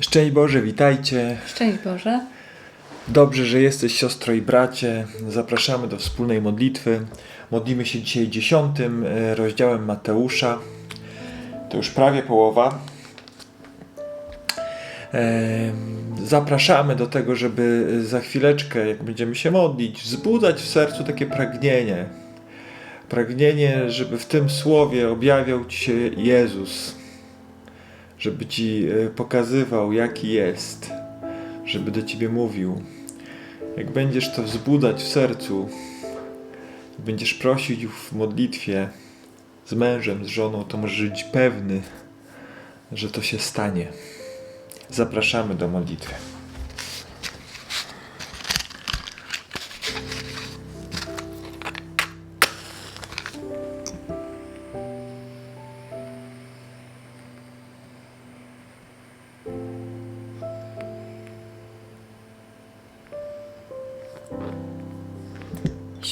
Szczęść Boże, witajcie. Szczęść Boże. Dobrze, że jesteś siostro i bracie. Zapraszamy do wspólnej modlitwy. Modlimy się dzisiaj dziesiątym e, rozdziałem Mateusza. To już prawie połowa. E, Zapraszamy do tego, żeby za chwileczkę, jak będziemy się modlić, wzbudzać w sercu takie pragnienie. Pragnienie, żeby w tym słowie objawiał Ci się Jezus, żeby Ci e, pokazywał, jaki jest, żeby do Ciebie mówił. Jak będziesz to wzbudzać w sercu, będziesz prosić w modlitwie z mężem, z żoną, to możesz być pewny, że to się stanie. Zapraszamy do modlitwy.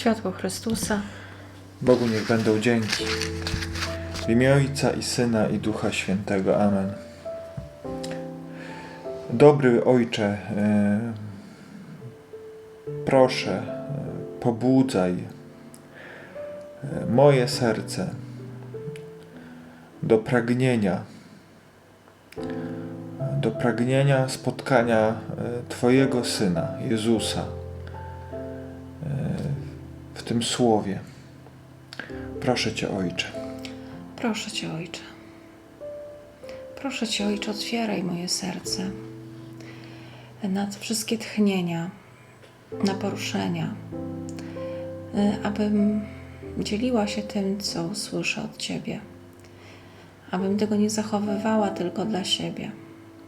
Światło Chrystusa. Bogu niech będą dzięki. W imię Ojca i Syna i Ducha Świętego. Amen. Dobry Ojcze, e, proszę, e, pobudzaj e, moje serce do pragnienia, do pragnienia spotkania Twojego Syna, Jezusa, w tym słowie. Proszę Cię, Ojcze. Proszę Cię, Ojcze. Proszę Cię, Ojcze, otwieraj moje serce na te wszystkie tchnienia, na poruszenia, y, abym dzieliła się tym, co słyszę od Ciebie. Abym tego nie zachowywała tylko dla siebie,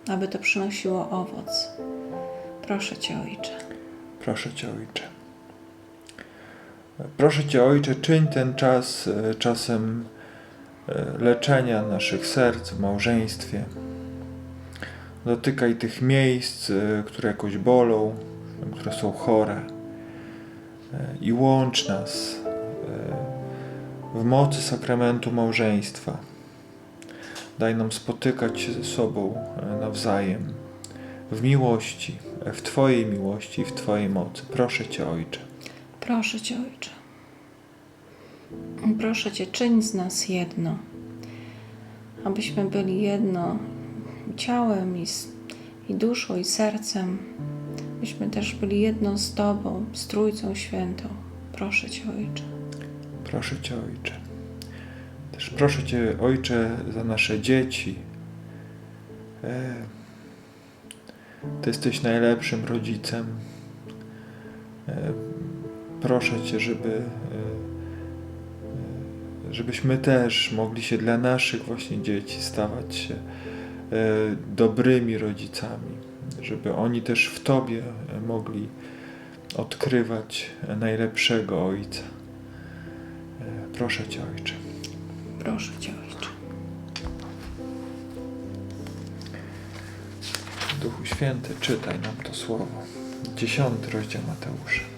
aby to przynosiło owoc. Proszę Cię, Ojcze. Proszę Cię, Ojcze. Proszę Cię, Ojcze, czyń ten czas e, czasem e, leczenia naszych serc w małżeństwie. Dotykaj tych miejsc, e, które jakoś bolą, które są chore i łącz nas w mocy sakramentu małżeństwa. Daj nam spotykać się ze sobą nawzajem w miłości, w Twojej miłości i w Twojej mocy. Proszę Cię, Ojcze. Proszę Cię, Ojcze. Proszę Cię, czyń z nas jedno, abyśmy byli jedno ciałem i, i duszą i sercem, byśmy też byli jedno z Tobą, z Trójcą Świętą. Proszę Cię, Ojcze. Proszę Cię, Ojcze. Też proszę Cię, Ojcze, za nasze dzieci. E, Ty jesteś najlepszym rodzicem. Proszę Cię, żeby, e, e, żebyśmy też mogli się dla naszych właśnie dzieci stawać się e, dobrymi rodzicami, żeby oni też w Tobie mogli odkrywać najlepszego Ojca. Proszę Cię, Ojcze. Proszę Cię, Ojcze. Duchu Święty, czytaj nam to słowo. Dziesiąty rozdział Mateusza.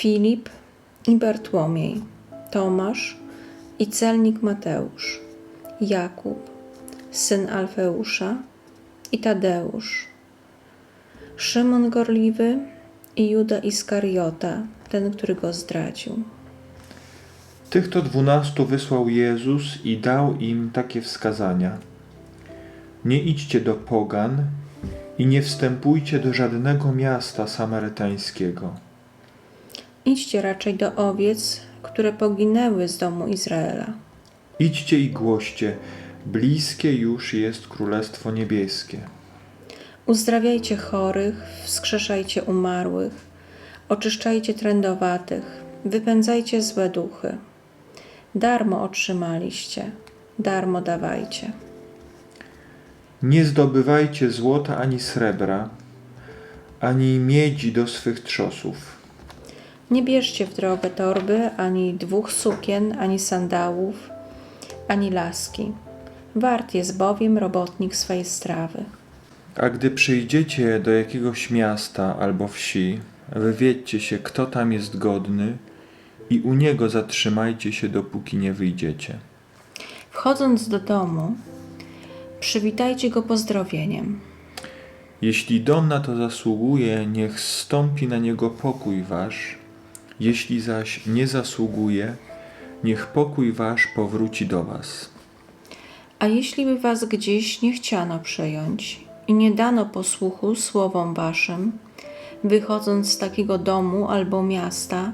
Filip i Bartłomiej, Tomasz i celnik Mateusz, Jakub, syn Alfeusza i Tadeusz, Szymon Gorliwy i Juda Iskariota, ten, który go zdradził. Tych to dwunastu wysłał Jezus i dał im takie wskazania. Nie idźcie do pogan i nie wstępujcie do żadnego miasta samarytańskiego. Idźcie raczej do owiec, które poginęły z domu Izraela. Idźcie i głoście, bliskie już jest Królestwo Niebieskie. Uzdrawiajcie chorych, wskrzeszajcie umarłych, oczyszczajcie trędowatych, wypędzajcie złe duchy. Darmo otrzymaliście, darmo dawajcie. Nie zdobywajcie złota ani srebra, ani miedzi do swych trzosów. Nie bierzcie w drogę torby, ani dwóch sukien, ani sandałów, ani laski. Wart jest bowiem robotnik swej strawy. A gdy przyjdziecie do jakiegoś miasta albo wsi, wywiedźcie się, kto tam jest godny, i u niego zatrzymajcie się, dopóki nie wyjdziecie. Wchodząc do domu, przywitajcie go pozdrowieniem. Jeśli dom na to zasługuje, niech stąpi na niego pokój wasz. Jeśli zaś nie zasługuje, niech pokój wasz powróci do was. A jeśli by was gdzieś nie chciano przyjąć i nie dano posłuchu słowom waszym, wychodząc z takiego domu albo miasta,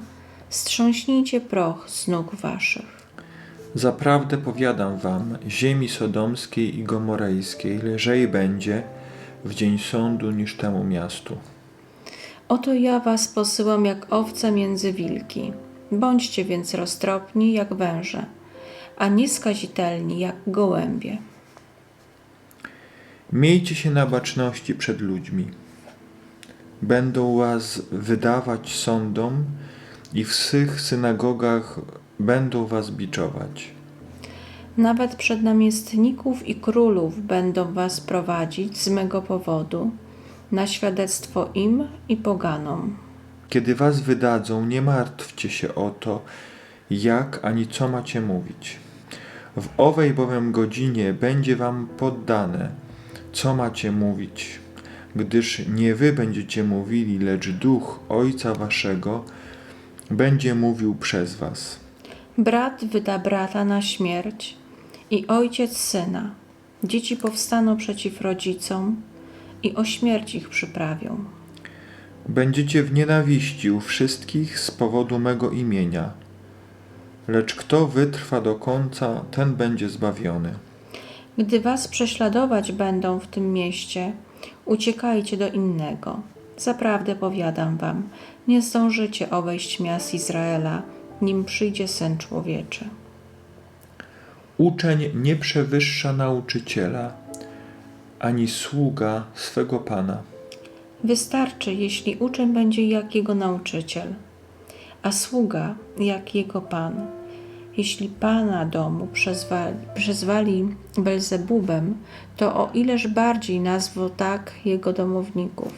strząśnijcie proch z nóg waszych. Zaprawdę powiadam wam, ziemi sodomskiej i gomorejskiej lżej będzie w dzień sądu niż temu miastu. Oto ja was posyłam jak owce między wilki. Bądźcie więc roztropni jak węże, a nieskazitelni jak gołębie. Miejcie się na baczności przed ludźmi. Będą was wydawać sądom i w swych synagogach będą was biczować. Nawet przed namiestników i królów będą was prowadzić z mego powodu, na świadectwo im i poganom. Kiedy was wydadzą, nie martwcie się o to, jak ani co macie mówić. W owej bowiem godzinie będzie wam poddane, co macie mówić, gdyż nie wy będziecie mówili, lecz duch Ojca Waszego będzie mówił przez was. Brat wyda brata na śmierć i ojciec syna. Dzieci powstaną przeciw rodzicom i o śmierć ich przyprawią. Będziecie w nienawiści u wszystkich z powodu mego imienia, lecz kto wytrwa do końca, ten będzie zbawiony. Gdy was prześladować będą w tym mieście, uciekajcie do innego. Zaprawdę powiadam wam, nie zdążycie obejść miast Izraela, nim przyjdzie Syn Człowieczy. Uczeń nie przewyższa nauczyciela, ani sługa swego pana. Wystarczy, jeśli uczeń będzie jak jego nauczyciel, a sługa jak jego pan. Jeśli pana domu przezwali, przezwali Belzebubem, to o ileż bardziej nazwą tak jego domowników.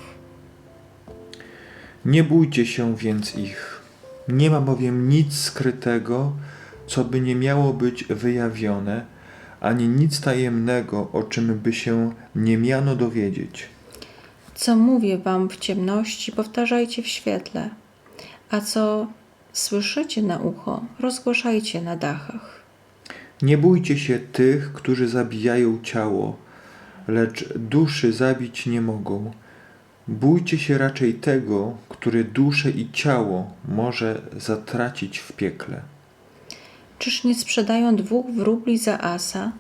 Nie bójcie się więc ich. Nie ma bowiem nic skrytego, co by nie miało być wyjawione, ani nic tajemnego, o czym by się nie miano dowiedzieć. Co mówię wam w ciemności, powtarzajcie w świetle, a co słyszycie na ucho, rozgłaszajcie na dachach. Nie bójcie się tych, którzy zabijają ciało, lecz duszy zabić nie mogą. Bójcie się raczej tego, który duszę i ciało może zatracić w piekle. Czyż nie sprzedają dwóch wróbli za asa?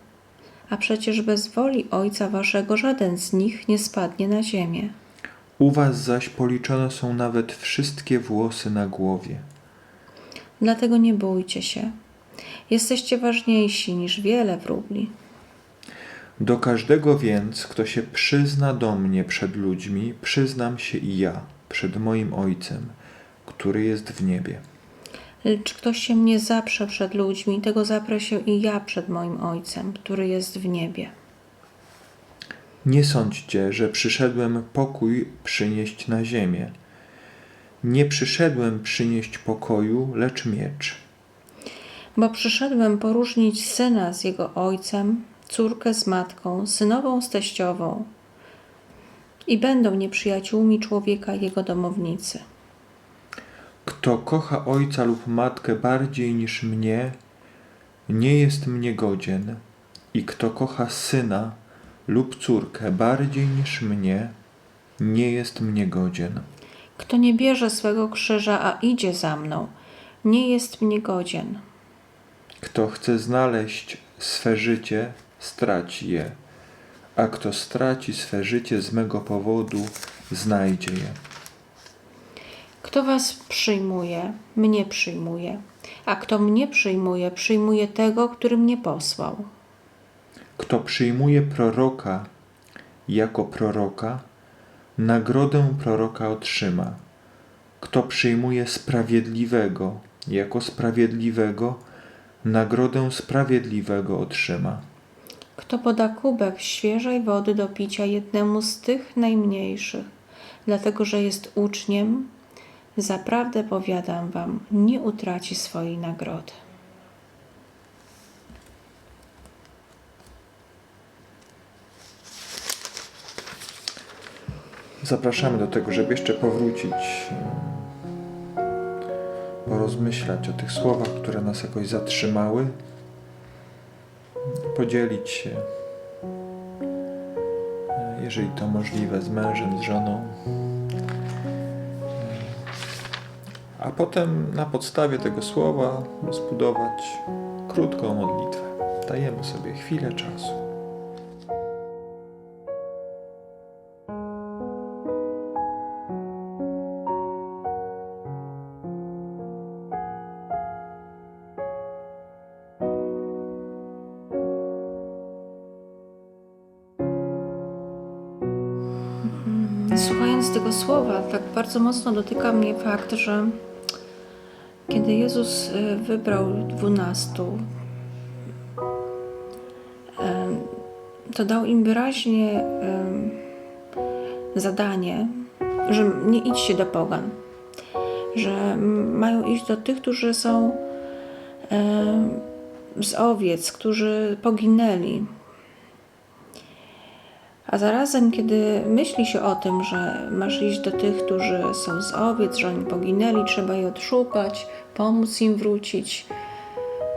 A przecież bez woli Ojca Waszego żaden z nich nie spadnie na ziemię. U was zaś policzone są nawet wszystkie włosy na głowie. Dlatego nie bójcie się. Jesteście ważniejsi niż wiele wróbli. Do każdego więc, kto się przyzna do mnie przed ludźmi, przyznam się i ja przed moim Ojcem, który jest w niebie. Lecz kto się mnie zaprze przed ludźmi, tego zaprę się i ja przed moim Ojcem, który jest w niebie. Nie sądźcie, że przyszedłem pokój przynieść na ziemię. Nie przyszedłem przynieść pokoju, lecz miecz. Bo przyszedłem poróżnić syna z jego ojcem, córkę z matką, synową z teściową. I będą nieprzyjaciółmi człowieka jego domownicy. Kto kocha ojca lub matkę bardziej niż mnie, nie jest mnie godzien. I kto kocha syna lub córkę bardziej niż mnie, nie jest mnie godzien. Kto nie bierze swego krzyża, a idzie za mną, nie jest mnie godzien. Kto chce znaleźć swe życie, straci je, a kto straci swe życie z mego powodu, znajdzie je. Kto was przyjmuje, mnie przyjmuje, a kto mnie przyjmuje, przyjmuje tego, który mnie posłał. Kto przyjmuje proroka jako proroka, nagrodę proroka otrzyma. Kto przyjmuje sprawiedliwego jako sprawiedliwego, nagrodę sprawiedliwego otrzyma. Kto poda kubek świeżej wody do picia jednemu z tych najmniejszych, dlatego że jest uczniem, zaprawdę powiadam wam, nie utraci swojej nagrody. Zapraszamy do tego, żeby jeszcze powrócić, porozmyślać o tych słowach, które nas jakoś zatrzymały, podzielić się, jeżeli to możliwe, z mężem, z żoną. A potem na podstawie tego słowa zbudować krótką modlitwę. Dajemy sobie chwilę czasu. Słuchając tego słowa, tak bardzo mocno dotyka mnie fakt, że kiedy Jezus y, wybrał dwunastu, to dał im wyraźnie zadanie, że nie idźcie do pogan, że mają iść do tych, którzy są z owiec, którzy poginęli, a zarazem, kiedy myśli się o tym, że masz iść do tych, którzy są z owiec, że oni poginęli, trzeba je odszukać, pomóc im wrócić,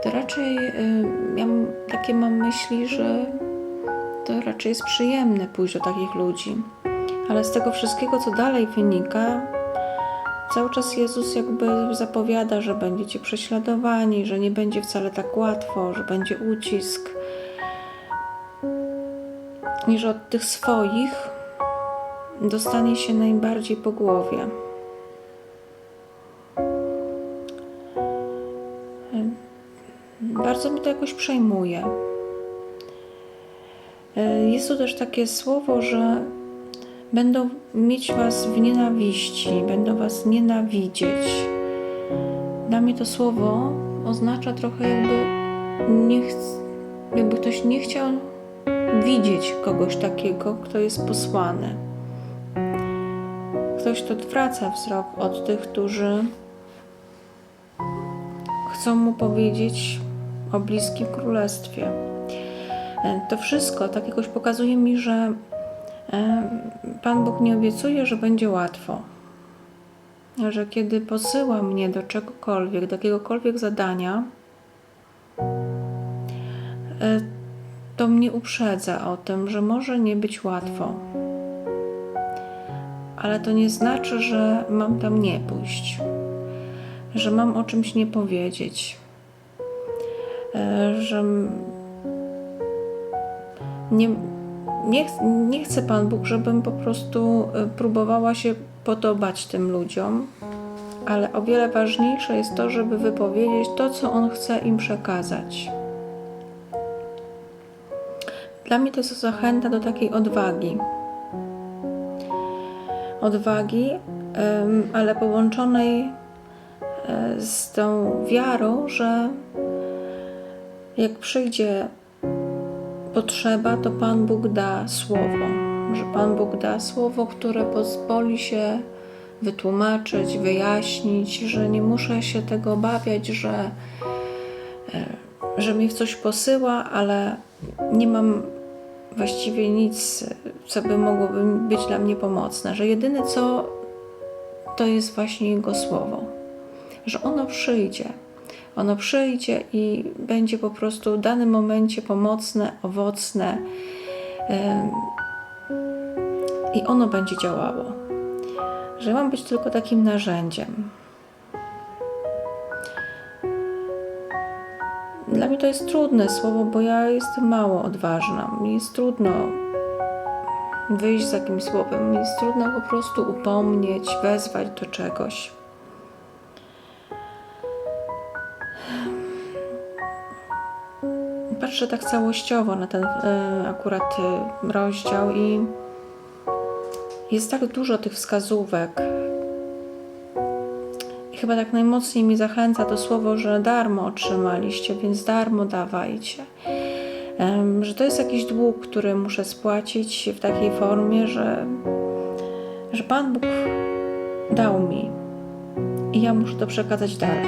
to raczej y, ja mam- takie mam myśli, że to raczej jest przyjemne pójść do takich ludzi. Ale z tego wszystkiego, co dalej wynika, cały czas Jezus jakby zapowiada, że będziecie prześladowani, że nie będzie wcale tak łatwo, że będzie ucisk i że od tych swoich dostanie się najbardziej po głowie. Bardzo mi to jakoś przejmuje. Jest tu też takie słowo, że będą mieć Was w nienawiści, będą Was nienawidzieć. Dla mnie to słowo oznacza trochę jakby, nie jakby ktoś nie chciał widzieć kogoś takiego, kto jest posłany. Ktoś, kto odwraca wzrok od tych, którzy chcą mu powiedzieć o bliskim królestwie. E, To wszystko tak jakoś pokazuje mi, że e, Pan Bóg nie obiecuje, że będzie łatwo. Że kiedy posyła mnie do czegokolwiek, do jakiegokolwiek zadania, e, to mnie uprzedza o tym, że może nie być łatwo. Ale to nie znaczy, że mam tam nie pójść, że mam o czymś nie powiedzieć, e, że nie, nie, nie chce Pan Bóg, żebym po prostu e, próbowała się podobać tym ludziom, ale o wiele ważniejsze jest to, żeby wypowiedzieć to, co On chce im przekazać. Dla mnie to jest zachęta do takiej odwagi. Odwagi, ale połączonej e, z tą wiarą, że jak przyjdzie potrzeba, to Pan Bóg da słowo. Że Pan Bóg da słowo, które pozwoli się wytłumaczyć, wyjaśnić, że nie muszę się tego obawiać, że że mnie w coś posyła, ale nie mam właściwie nic, co by mogłoby być dla mnie pomocne. Że jedyne co to jest właśnie Jego słowo. Że ono przyjdzie. Ono przyjdzie i będzie po prostu w danym momencie pomocne, owocne i ono będzie działało. Że mam być tylko takim narzędziem. Dla mnie to jest trudne słowo, bo ja jestem mało odważna. Mi jest trudno wyjść z jakimś słowem. Mi jest trudno po prostu upomnieć, wezwać do czegoś. Patrzę tak całościowo na ten e, akurat e, rozdział i jest tak dużo tych wskazówek. Chyba tak najmocniej mi zachęca to słowo, że darmo otrzymaliście, więc darmo dawajcie. Że to jest jakiś dług, który muszę spłacić w takiej formie, że, że Pan Bóg dał mi i ja muszę to przekazać dalej.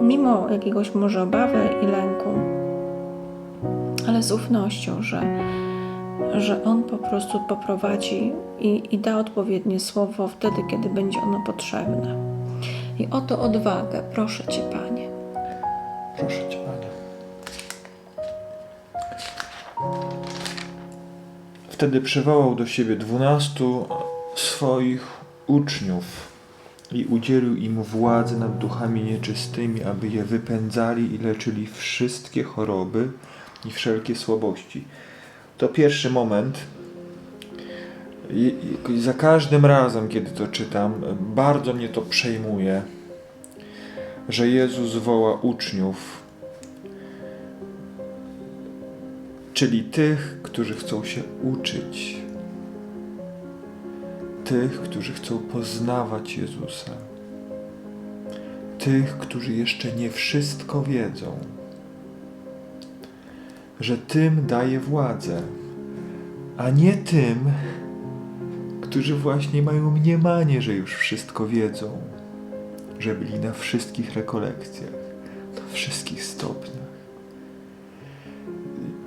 Mimo jakiegoś może obawy i lęku, ale z ufnością, że, że On po prostu poprowadzi i, i da odpowiednie słowo wtedy, kiedy będzie ono potrzebne. I o to odwagę, proszę Cię, Panie. Proszę Cię, Panie. Wtedy przywołał do siebie dwunastu swoich uczniów i udzielił im władzy nad duchami nieczystymi, aby je wypędzali i leczyli wszystkie choroby i wszelkie słabości. To pierwszy moment. Za każdym razem, kiedy to czytam, bardzo mnie to przejmuje, że Jezus woła uczniów, czyli tych, którzy chcą się uczyć, tych, którzy chcą poznawać Jezusa, tych, którzy jeszcze nie wszystko wiedzą, że tym daje władzę, a nie tym, którzy właśnie mają mniemanie, że już wszystko wiedzą, że byli na wszystkich rekolekcjach, na wszystkich stopniach.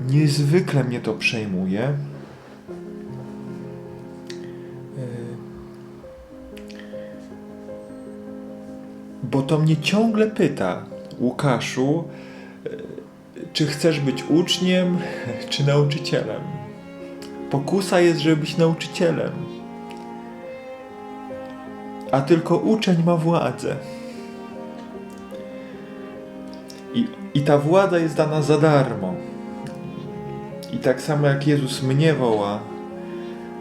Niezwykle mnie to przejmuje. Bo to mnie ciągle pyta, Łukaszu, czy chcesz być uczniem, czy nauczycielem? Pokusa jest, żeby być nauczycielem. A tylko uczeń ma władzę. I, I ta władza jest dana za darmo. I tak samo jak Jezus mnie woła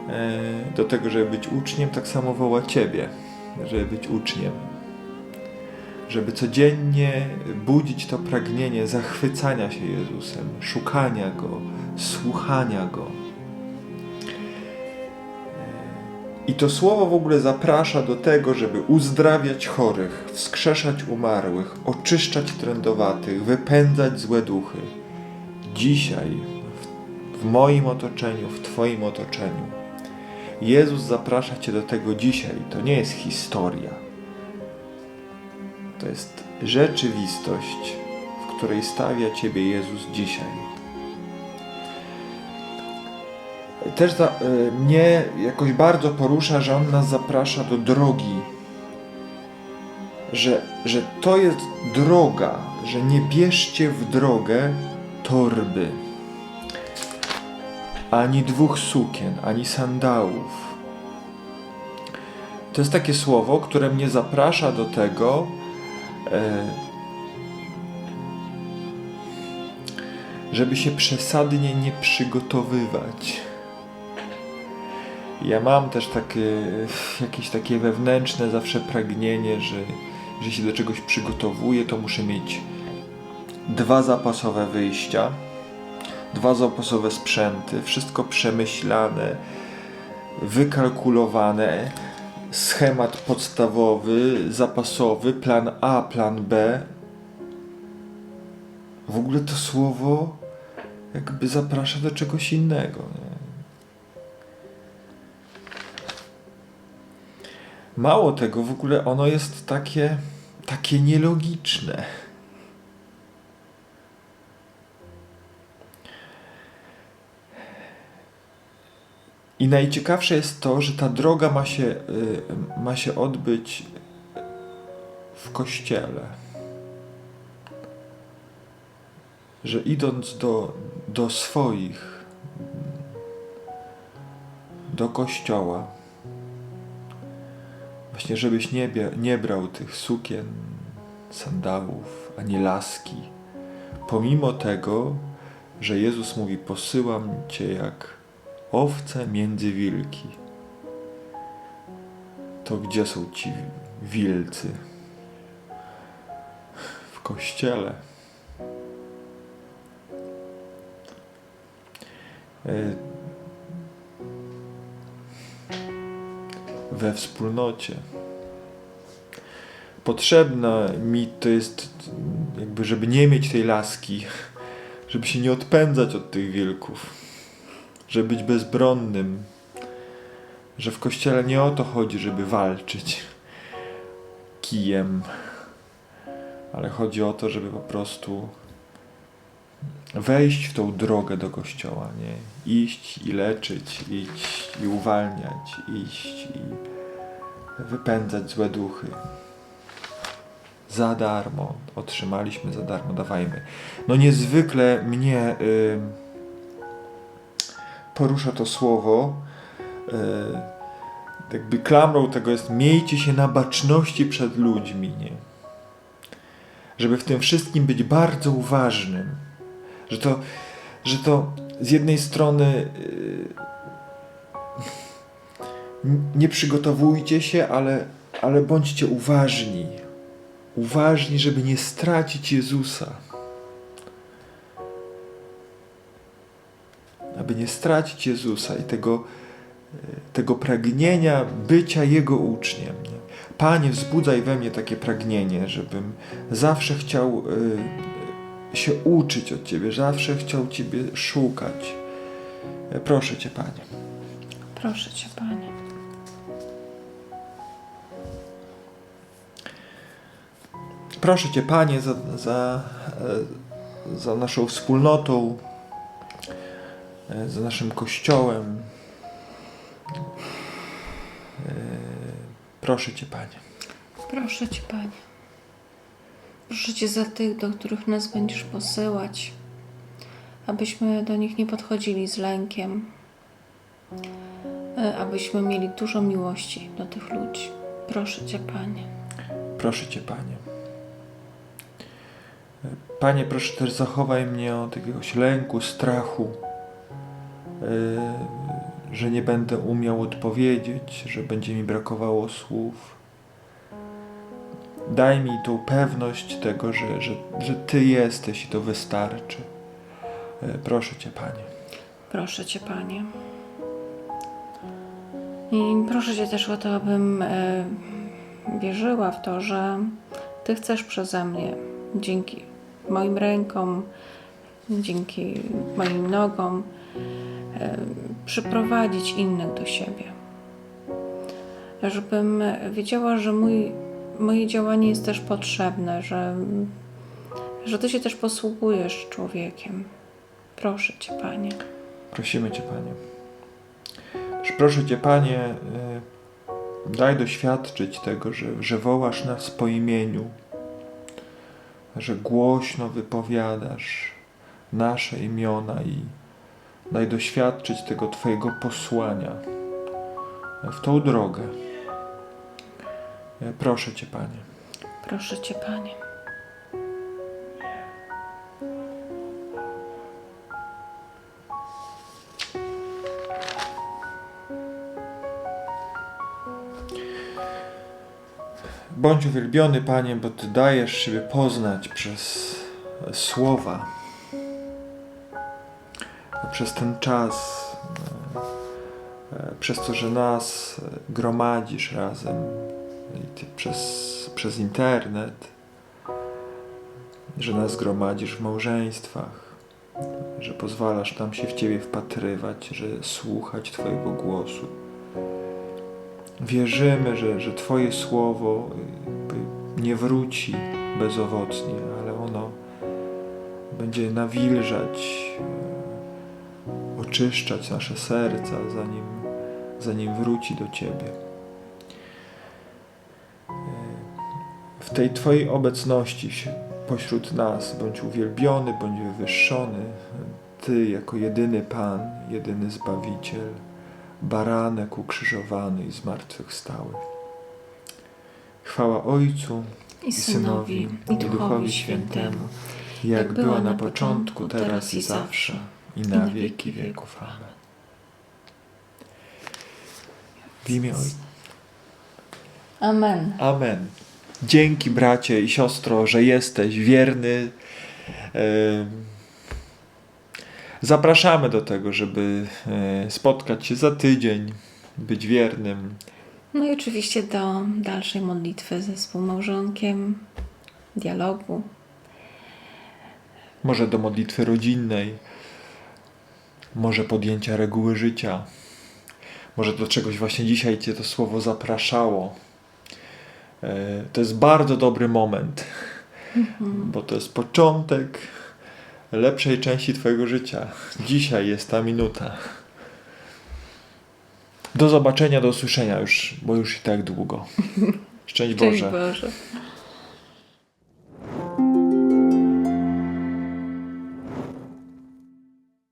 e, do tego, żeby być uczniem, tak samo woła Ciebie, żeby być uczniem. Żeby codziennie budzić to pragnienie zachwycania się Jezusem, szukania Go, słuchania Go. I to słowo w ogóle zaprasza do tego, żeby uzdrawiać chorych, wskrzeszać umarłych, oczyszczać trędowatych, wypędzać złe duchy. Dzisiaj, w, moim otoczeniu, w Twoim otoczeniu, Jezus zaprasza Cię do tego dzisiaj. To nie jest historia. To jest rzeczywistość, w której stawia Ciebie Jezus dzisiaj. Też za, y, mnie jakoś bardzo porusza, że On nas zaprasza do drogi. Że, że to jest droga, że nie bierzcie w drogę torby, ani dwóch sukien, ani sandałów. To jest takie słowo, które mnie zaprasza do tego, e, żeby się przesadnie nie przygotowywać. Ja mam też takie, jakieś takie wewnętrzne zawsze pragnienie, że, że się do czegoś przygotowuję, to muszę mieć dwa zapasowe wyjścia, dwa zapasowe sprzęty, wszystko przemyślane, wykalkulowane, schemat podstawowy, zapasowy, plan A, plan B. W ogóle to słowo jakby zaprasza do czegoś innego. Nie? Mało tego, w ogóle ono jest takie, takie nielogiczne. I najciekawsze jest to, że ta droga ma się, y, ma się odbyć w kościele. Że idąc do, do swoich, do kościoła, właśnie żebyś nie, nie brał tych sukien, sandałów, ani laski, pomimo tego, że Jezus mówi: Posyłam cię jak owce między wilki. To gdzie są ci wilcy? W kościele. E, we wspólnocie. Potrzebna mi to jest, jakby, żeby nie mieć tej laski, żeby się nie odpędzać od tych wilków, żeby być bezbronnym, że w kościele nie o to chodzi, żeby walczyć kijem, ale chodzi o to, żeby po prostu wejść w tą drogę do kościoła, nie? Iść i leczyć, iść i uwalniać, iść i wypędzać złe duchy. Za darmo, otrzymaliśmy za darmo, dawajmy. No niezwykle mnie y, porusza to słowo. Y, jakby klamrą tego jest miejcie się na baczności przed ludźmi, nie? Żeby w tym wszystkim być bardzo uważnym. Że to, że to z jednej strony yy, nie przygotowujcie się, ale, ale bądźcie uważni. Uważni, żeby nie stracić Jezusa. Aby nie stracić Jezusa i tego, tego pragnienia bycia Jego uczniem. nie? Panie, wzbudzaj we mnie takie pragnienie, żebym zawsze chciał y, się uczyć od Ciebie, zawsze chciał Ciebie szukać. E, Proszę Cię, Panie. Proszę Cię, Panie. Proszę Cię, Panie, za, za, e, za naszą wspólnotą, e, za naszym kościołem. Proszę Cię, Panie. Proszę Cię, Panie. Proszę Cię za tych, do których nas będziesz posyłać, abyśmy do nich nie podchodzili z lękiem, e, abyśmy mieli dużo miłości do tych ludzi. Proszę Cię, Panie. Proszę Cię, Panie. Panie, proszę też zachowaj mnie od jakiegoś lęku, strachu, yy, że nie będę umiał odpowiedzieć, że będzie mi brakowało słów. Daj mi tą pewność tego, że, że, że Ty jesteś i to wystarczy. Yy, Proszę Cię, Panie. Proszę Cię, Panie. I proszę Cię też o to, abym e, wierzyła w to, że Ty chcesz przeze mnie, dzięki moim rękom, dzięki moim nogom, e, przyprowadzić innych do siebie. Żebym wiedziała, że mój, moje działanie jest też potrzebne, że, że Ty się też posługujesz człowiekiem. Proszę Cię, Panie. Prosimy Cię, Panie. Proszę Cię, Panie, y, daj doświadczyć tego, że, że wołasz nas po imieniu, że głośno wypowiadasz nasze imiona i daj doświadczyć tego Twojego posłania w tą drogę. Proszę Cię, Panie. Proszę Cię, Panie. Bądź uwielbiony, Panie, bo Ty dajesz siebie poznać przez słowa, przez ten czas, e, przez to, że nas gromadzisz razem przez, przez internet, że nas gromadzisz w małżeństwach, że pozwalasz nam się w Ciebie wpatrywać, że słuchać Twojego głosu. Wierzymy, że, że Twoje słowo nie wróci bezowocnie, ale ono będzie nawilżać, oczyszczać nasze serca, zanim, zanim wróci do Ciebie. Tej Twojej obecności pośród nas bądź uwielbiony, bądź wywyższony, Ty jako jedyny Pan, jedyny Zbawiciel baranek ukrzyżowany i zmartwychwstały. Chwała Ojcu I Synowi, i Duchowi Świętemu, jak była na początku, teraz i zawsze, i na wieki wieków. Amen. W imię Ojca. Amen. Amen. Dzięki bracie i siostro, że jesteś wierny. Zapraszamy do tego, żeby e, spotkać się za tydzień, być wiernym No i oczywiście do dalszej modlitwy ze współmałżonkiem, dialogu. Może do modlitwy rodzinnej, może podjęcia reguły życia, może do czegoś właśnie dzisiaj Cię to słowo zapraszało. E, To jest bardzo dobry moment, bo to jest początek lepszej części Twojego życia. Dzisiaj jest ta minuta. Do zobaczenia, do usłyszenia już, bo już i tak długo. Szczęść Boże. Boże.